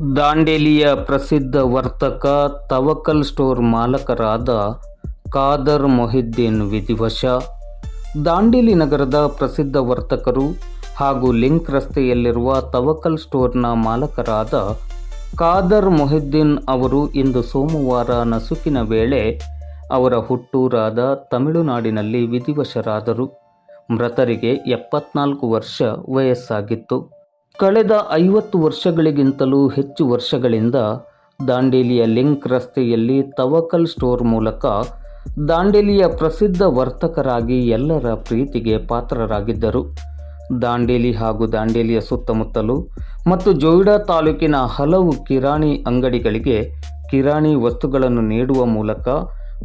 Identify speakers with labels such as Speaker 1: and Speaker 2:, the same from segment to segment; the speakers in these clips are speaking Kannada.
Speaker 1: ದಾಂಡೇಲಿಯ ಪ್ರಸಿದ್ಧ ವರ್ತಕ, ತವಕಲ್ ಸ್ಟೋರ್ ಮಾಲಕರಾದ ಖಾದರ್ ಮೊಹಿದ್ದೀನ್ ವಿಧಿವಶ. ದಾಂಡೇಲಿ ನಗರದ ಪ್ರಸಿದ್ಧ ವರ್ತಕರು ಹಾಗೂ ಲಿಂಕ್ ರಸ್ತೆಯಲ್ಲಿರುವ ತವಕಲ್ ಸ್ಟೋರ್ನ ಮಾಲಕರಾದ ಖಾದರ್ ಮೊಹಿದ್ದೀನ್ ಅವರು ಇಂದು ಸೋಮವಾರ ನಸುಕಿನ ವೇಳೆ ಅವರ ಹುಟ್ಟೂರಾದ ತಮಿಳುನಾಡಿನಲ್ಲಿ ವಿಧಿವಶರಾದರು. ಮೃತರಿಗೆ ಎಪ್ಪತ್ನಾಲ್ಕು ವರ್ಷ ವಯಸ್ಸಾಗಿತ್ತು. ಕಳೆದ ಐವತ್ತು ವರ್ಷಗಳಿಗಿಂತಲೂ ಹೆಚ್ಚು ವರ್ಷಗಳಿಂದ ದಾಂಡೇಲಿಯ ಲಿಂಕ್ ರಸ್ತೆಯಲ್ಲಿ ತವಕಲ್ ಸ್ಟೋರ್ ಮೂಲಕ ದಾಂಡೇಲಿಯ ಪ್ರಸಿದ್ಧ ವರ್ತಕರಾಗಿ ಎಲ್ಲರ ಪ್ರೀತಿಗೆ ಪಾತ್ರರಾಗಿದ್ದರು. ದಾಂಡೇಲಿ ಹಾಗೂ ದಾಂಡೇಲಿಯ ಸುತ್ತಮುತ್ತಲು ಮತ್ತು ಜೋಯಿಡಾ ತಾಲೂಕಿನ ಹಲವು ಕಿರಾಣಿ ಅಂಗಡಿಗಳಿಗೆ ಕಿರಾಣಿ ವಸ್ತುಗಳನ್ನು ನೀಡುವ ಮೂಲಕ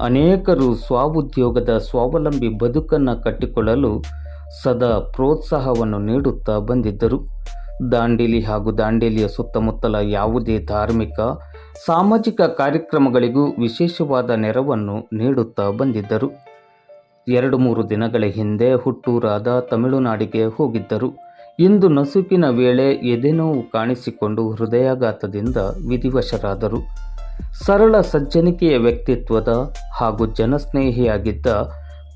Speaker 1: ಅನೇಕರು ಸ್ವಉದ್ಯೋಗದ ಸ್ವಾವಲಂಬಿ ಬದುಕನ್ನು ಕಟ್ಟಿಕೊಳ್ಳಲು ಸದಾ ಪ್ರೋತ್ಸಾಹವನ್ನು ನೀಡುತ್ತಾ ಬಂದಿದ್ದರು. ದಾಂಡೇಲಿ ಹಾಗೂ ದಾಂಡೇಲಿಯ ಸುತ್ತಮುತ್ತಲ ಯಾವುದೇ ಧಾರ್ಮಿಕ, ಸಾಮಾಜಿಕ ಕಾರ್ಯಕ್ರಮಗಳಿಗೂ ವಿಶೇಷವಾದ ನೆರವನ್ನು ನೀಡುತ್ತಾ ಬಂದಿದ್ದರು. ಎರಡು ಮೂರು ದಿನಗಳ ಹಿಂದೆ ಹುಟ್ಟೂರಾದ ತಮಿಳುನಾಡಿಗೆ ಹೋಗಿದ್ದರು. ಇಂದು ನಸುಕಿನ ವೇಳೆ ಎದೆನೋವು ಕಾಣಿಸಿಕೊಂಡು ಹೃದಯಾಘಾತದಿಂದ ವಿಧಿವಶರಾದರು. ಸರಳ ಸಜ್ಜನಿಕೆಯ ವ್ಯಕ್ತಿತ್ವದ ಹಾಗೂ ಜನಸ್ನೇಹಿಯಾಗಿದ್ದ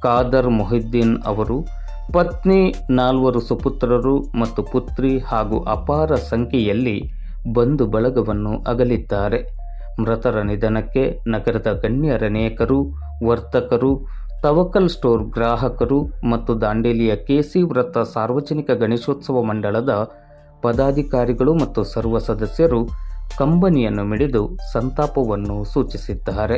Speaker 1: ಖಾದರ್ ಮೊಹಿದ್ದೀನ್ ಅವರು ಪತ್ನಿ ನಾಲ್ವರು ಸುಪುತ್ರರು ಮತ್ತು ಪುತ್ರಿ ಹಾಗೂ ಅಪಾರ ಸಂಖ್ಯೆಯಲ್ಲಿ ಬಂಧು ಬಳಗವನ್ನು ಅಗಲಿದ್ದಾರೆ. ಮೃತರ ನಿಧನಕ್ಕೆ ನಗರದ ಗಣ್ಯರನೇಕರು, ವರ್ತಕರು, ತವಕಲ್ ಸ್ಟೋರ್ ಗ್ರಾಹಕರು ಮತ್ತು ದಾಂಡೇಲಿಯ ಕೆಸಿ ವೃತ್ತ ಸಾರ್ವಜನಿಕ ಗಣೇಶೋತ್ಸವ ಮಂಡಳದ ಪದಾಧಿಕಾರಿಗಳು ಮತ್ತು ಸರ್ವ ಸದಸ್ಯರು ಕಂಬನಿಯನ್ನು ಮಿಡಿದು ಸಂತಾಪವನ್ನು ಸೂಚಿಸಿದ್ದಾರೆ.